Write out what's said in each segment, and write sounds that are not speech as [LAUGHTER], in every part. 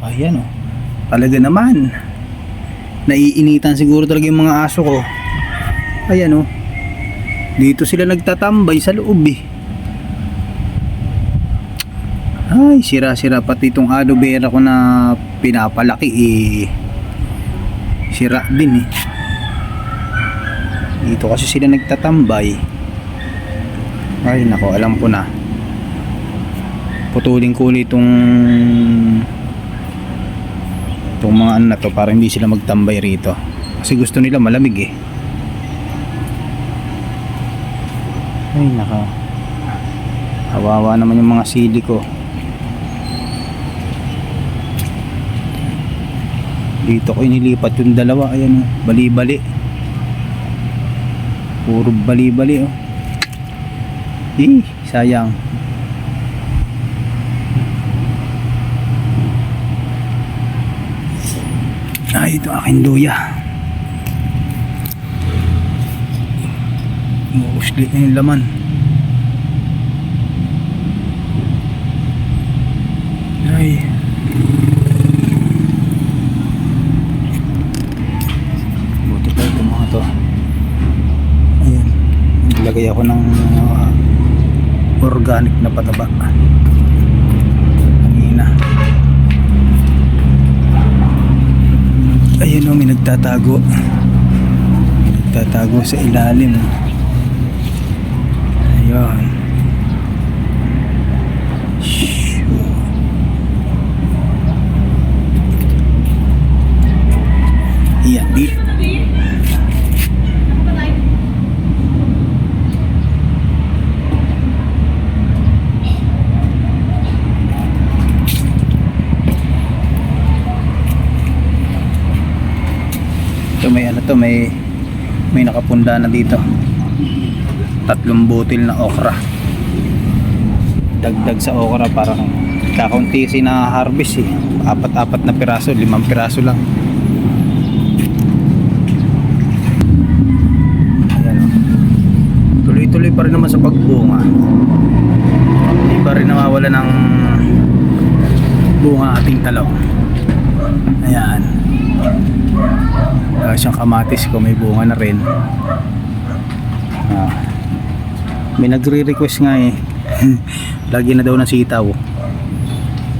Ayan oh. Talaga naman. Naiinitan siguro talaga yung mga aso ko. Ayan oh. Dito sila nagtatambay sa loob eh. Ay, sira-sira pati itong aloe vera ko na pinapalaki eh. Sira din eh. Dito kasi sila nagtatambay. Ay, nako, alam ko na. Putulin ko ulit itong itong mga ano to para hindi sila magtambay rito. Kasi gusto nila malamig eh. Ay, naka. Kawawa naman yung mga sili ko. Dito ko inilipat yung dalawa. Ayan oh. Bali-bali. Puro bali-bali oh. Eh, sayang. Ay, ito aking luya. Umuuslit na yung laman. Ay. Buti pa ito mga to. Ayan. Naglagay ako ng uh, organic na pataba. Nagtatago. Nagtatago sa ilalim. Ayun. Ito may ano to, may may nakapunda na dito. Tatlong butil na okra. Dagdag sa okra parang kakaunti na harvest eh. Apat-apat na piraso, limang piraso lang. Tuloy-tuloy pa rin naman sa pagbunga. Hindi pa rin nawawala ng bunga ating talong. Ayan. Siyang kamatis ko may bunga na rin. Ah. may nagre-request nga eh. [LAUGHS] Lagi na daw ng sitaw.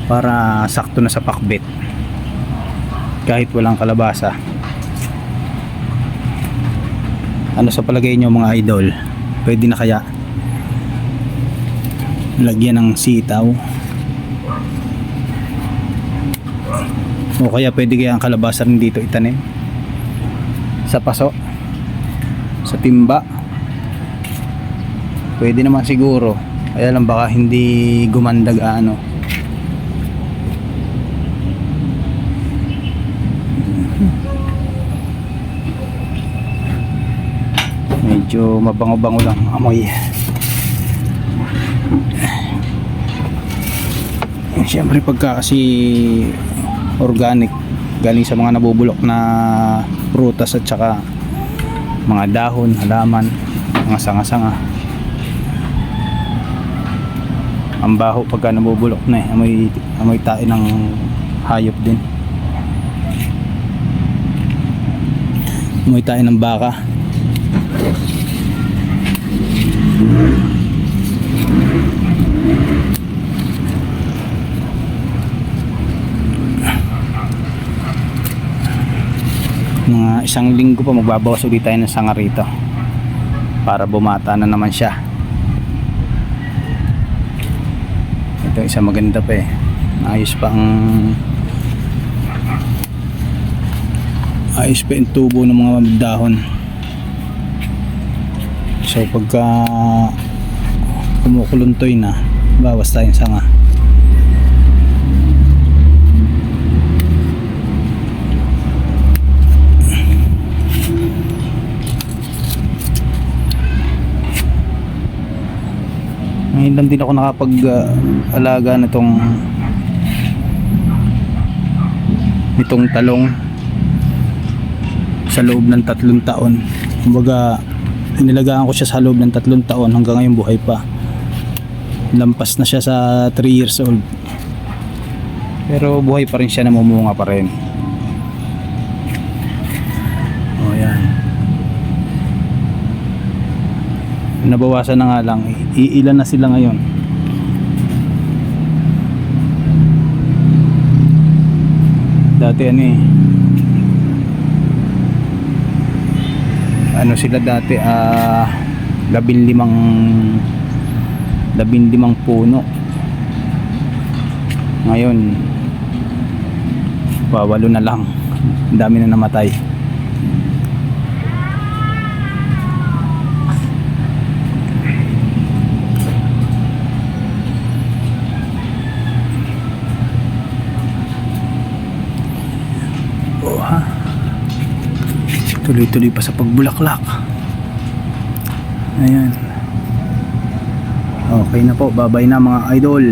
Para sakto na sa pakbet. Kahit walang kalabasa. Ano sa palagay nyo mga idol? Pwede na kaya lagyan ng sitaw? O kaya pwede kaya ang kalabasa rin dito itanim? Sa paso? Sa timba? Pwede naman siguro. Kaya lang baka hindi gumandag ano. Medyo mabango-bango lang ang amoy. Siyempre pagka kasi organic galing sa mga nabubulok na prutas at saka mga dahon, halaman, mga sanga-sanga. Ang baho pagka nabubulok na eh, amoy, amoy tae ng hayop din. Amoy tae ng baka. Isang linggo pa magbabawas ulit tayo ng sanga rito. Para bumata na naman siya. Ito isa maganda pa eh. Ayos pa ang ayos pa yung tubo ng mga dahon. So pagka kumukuluntoy na bawas tayong sanga Ngayon lang din ako nakapag-alaga nitong nitong talong sa loob ng tatlong taon. Kumbaga, inilagaan ko siya sa loob ng tatlong taon hanggang ngayon buhay pa. Lampas na siya sa 3 years old. Pero buhay pa rin siya, namumunga pa rin. Nabawasan na nga lang. I- ilan na sila ngayon? Dati ano eh. Ano sila dati ah labing limang labing limang puno. Ngayon wawalo na lang. Ang dami na namatay. Oh, ha? Tuloy-tuloy pa sa pagbulaklak. Ayan. Okay na po. Babay na mga idol.